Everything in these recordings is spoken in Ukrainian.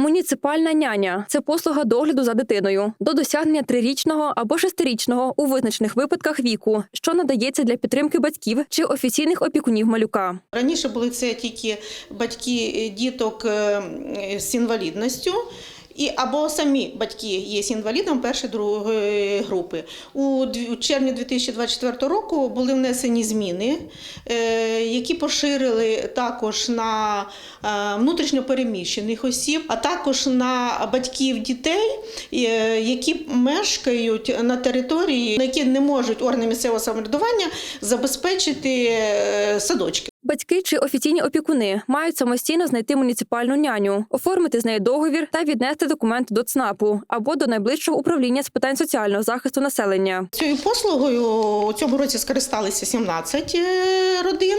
Муніципальна няня це послуга догляду за дитиною до досягнення трирічного або шестирічного у визначених випадках віку, що надається для підтримки батьків чи офіційних опікунів малюка. Раніше були це тільки батьки е, діток е, з інвалідністю. І або самі батьки є інвалідом першої другої групи. У червні 2024 року були внесені зміни, е, які поширили також на е, внутрішньопереміщених осіб, а також на батьків дітей, е, які мешкають на території, на які не можуть органи місцевого самоврядування забезпечити садочки. Батьки чи офіційні опікуни мають самостійно знайти муніципальну няню, оформити з нею договір та віднести документи до ЦНАПу або до найближчого управління з питань соціального захисту населення. Цією послугою у цьому році скористалися 17 е, родин,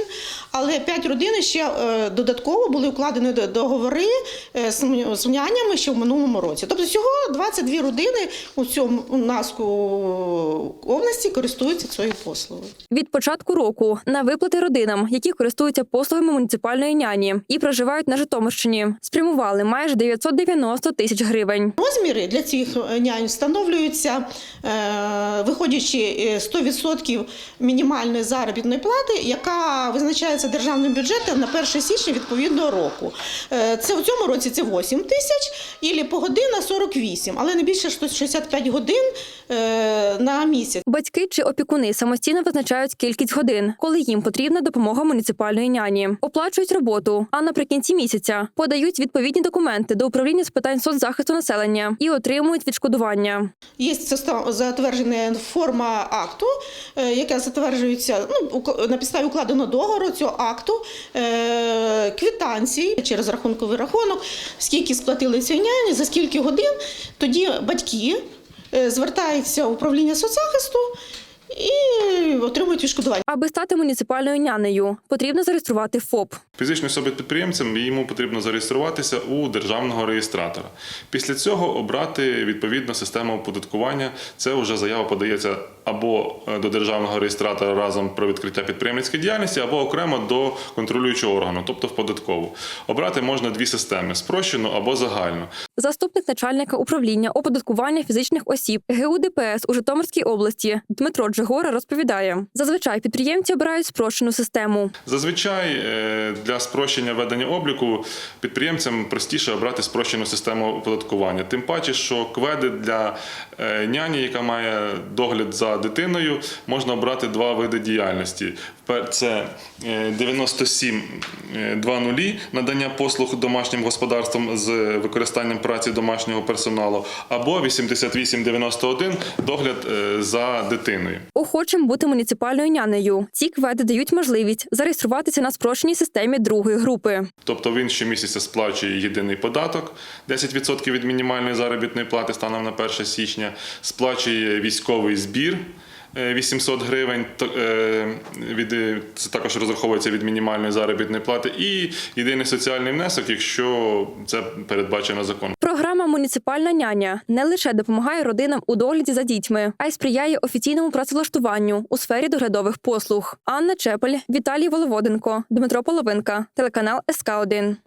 але 5 родин ще е, додатково були укладені договори е, з з нянями ще в минулому році. Тобто всього 22 родини у цьому у нас у області користуються цією послугою. Від початку року на виплати родинам, які користуються послугами муніципальної няні і проживають на Житомирщині, спрямували майже 990 тисяч гривень. Розміри для цих е, нянь встановлюються, е, виходячи е, 100% мінімальної заробітної плати, яка визначається державним бюджетом на 1 січня відповідного року. Е, Це у цьому році це 8 тисяч, і по година 48, але не більше 165 годин е, на місяць. Батьки чи опікуни самостійно визначають кількість годин, коли їм потрібна допомога муніципальної няні, оплачують роботу, а наприкінці місяця подають відповідні документи до управління з питань соцзахисту населення і отримують відшкодування. Є затверджена форма акту, е, яка затверджується ну, на підставі укладеного договору цього акту, е, квитанції через рахунковий рахунок, скільки сплатили ці няні, за скільки годин. Тоді батьки е, звертаються в управління соцзахисту отримують відшкодування. Аби стати муніципальною нянею, потрібно зареєструвати ФОП. Фізичної особи підприємцем йому потрібно зареєструватися у державного реєстратора. Після цього обрати відповідну систему оподаткування. Це вже заява подається або е, до державного реєстратора разом про відкриття підприємницької діяльності, або окремо до контролюючого органу, тобто в податкову. Обрати можна дві системи спрощену або загальну. Заступник начальника управління оподаткування фізичних осіб ГУ ДПС у Житомирській області Дмитро Джигора розповідає: зазвичай підприємці обирають спрощену систему. Зазвичай е, для спрощення ведення обліку підприємцям простіше обрати спрощену систему оподаткування. Тим паче, що кведи для е, няні, яка має догляд за дитиною, можна обрати два види діяльності. Це е, 97.2.0 надання послуг домашнім господарствам з використанням праці домашнього персоналу, або 88.91 догляд е, за дитиною. Охочим бути муніципальною нянею. Ці кведи дають можливість зареєструватися на спрощеній системі другої групи. Тобто він щомісяця сплачує єдиний податок 10% від мінімальної заробітної плати станом на 1 січня, сплачує військовий збір. Е, 800 гривень то- е, від е, це також розраховується від мінімальної заробітної плати, і єдиний соціальний внесок, якщо це передбачено законом. Програма Муніципальна няня не лише допомагає родинам у догляді за дітьми, а й сприяє офіційному працевлаштуванню у сфері доглядових послуг. Анна Чепель, Віталій Воловоденко, Дмитро Половинка, телеканал СК 1